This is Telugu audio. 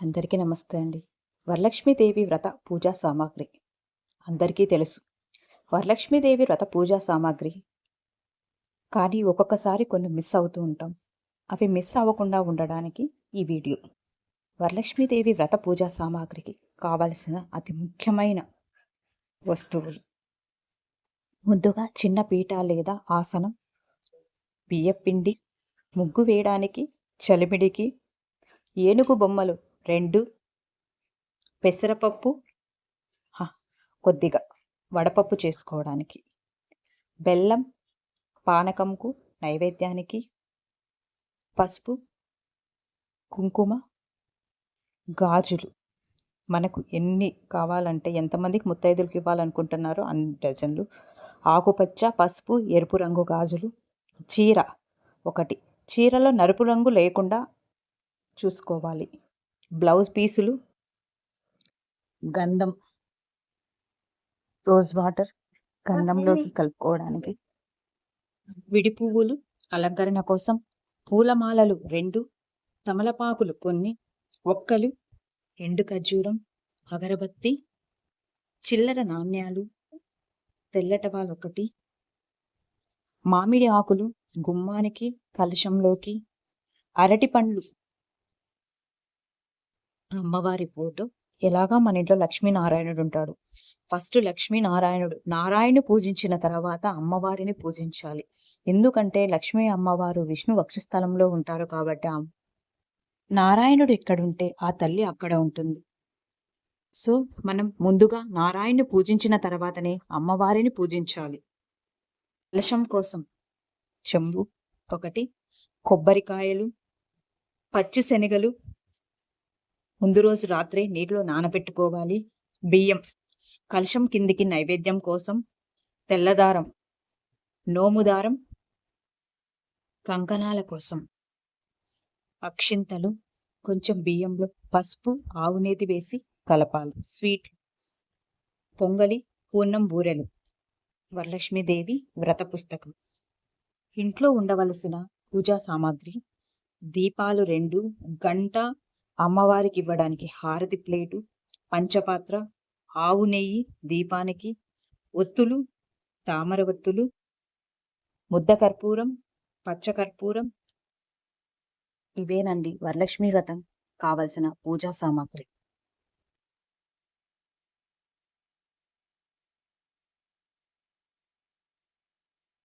అందరికీ నమస్తే అండి. వరలక్ష్మీదేవి వ్రత పూజా సామాగ్రి. అందరికీ తెలుసు. వరలక్ష్మీదేవి వ్రత పూజా సామాగ్రి. కానీ ఒక్కొక్కసారి కొన్ని మిస్ అవుతూ ఉంటాం. అవి మిస్ అవ్వకుండా ఉండడానికి ఈ వీడియో. వరలక్ష్మీదేవి వ్రత పూజా సామాగ్రికి కావలసిన అతి ముఖ్యమైన వస్తువులు. ముందుగా చిన్న పీట లేదా ఆసనం బియ్యపిండి ముగ్గు వేయడానికి చలిమిడికి ఏనుగు బొమ్మలు రెండు. పెసరపప్పు. కొద్దిగా. వడపప్పు చేసుకోవడానికి. బెల్లం పానకంకు నైవేద్యానికి. పసుపు కుంకుమ గాజులు. మనకు ఎన్ని కావాలంటే ఎంతమందికి ముత్తైదులకు ఇవ్వాలనుకుంటున్నారో అన్ని డజన్లు. ఆకుపచ్చ పసుపు ఎరుపు రంగు గాజులు. చీర ఒకటి. చీరలో నలుపు రంగు లేకుండా చూసుకోవాలి. బ్లౌజ్ పీసులు గంధం రోజ్ వాటర్ గంధంలోకి కలుపుకోవడానికి విడి పువ్వులు అలంకరణ కోసం పూలమాలలు రెండు తమలపాకులు కొన్ని ఒక్కలు ఎండు ఖర్జూరం అగరబత్తి చిల్లర నాణ్యాలు తెల్లటవాలు ఒకటి మామిడి ఆకులు గుమ్మానికి కలశంలోకి అరటి పండ్లు అమ్మవారి ఫోటో. ఎలాగా మన ఇంట్లో లక్ష్మీనారాయణుడు ఉంటాడు. ఫస్ట్ లక్ష్మీనారాయణుడు. నారాయణ పూజించిన తర్వాత అమ్మవారిని పూజించాలి. ఎందుకంటే లక్ష్మీ అమ్మవారు విష్ణు వక్షస్థలంలో ఉంటారు కాబట్టి నారాయణుడు ఎక్కడుంటే ఆ తల్లి అక్కడ ఉంటుంది. సో మనం ముందుగా నారాయణ్ణి పూజించిన తర్వాతనే అమ్మవారిని పూజించాలి. కలశం కోసం చెంబు ఒకటి కొబ్బరికాయలు పచ్చి శనగలు ముందు రోజు రాత్రే నీటిలో నానబెట్టుకోవాలి. బియ్యం కలశం కిందికి నైవేద్యం కోసం తెల్లదారం నోముదారం కంకణాల కోసం అక్షింతలు కొంచెం బియ్యంలో పసుపు ఆవునేతి వేసి కలపాలి. స్వీట్ పొంగలి పూర్ణం బూరెలు వరలక్ష్మీదేవి వ్రత పుస్తకం. ఇంట్లో ఉండవలసిన పూజా సామాగ్రి దీపాలు రెండు గంట అమ్మవారికి ఇవ్వడానికి హారతి ప్లేటు పంచపాత్ర ఆవు నెయ్యి దీపానికి ఒత్తులు తామర ఒత్తులు ముద్ద కర్పూరం పచ్చ కర్పూరం. ఇవేనండి వరలక్ష్మీ వ్రతం కావలసిన పూజా సామాగ్రి.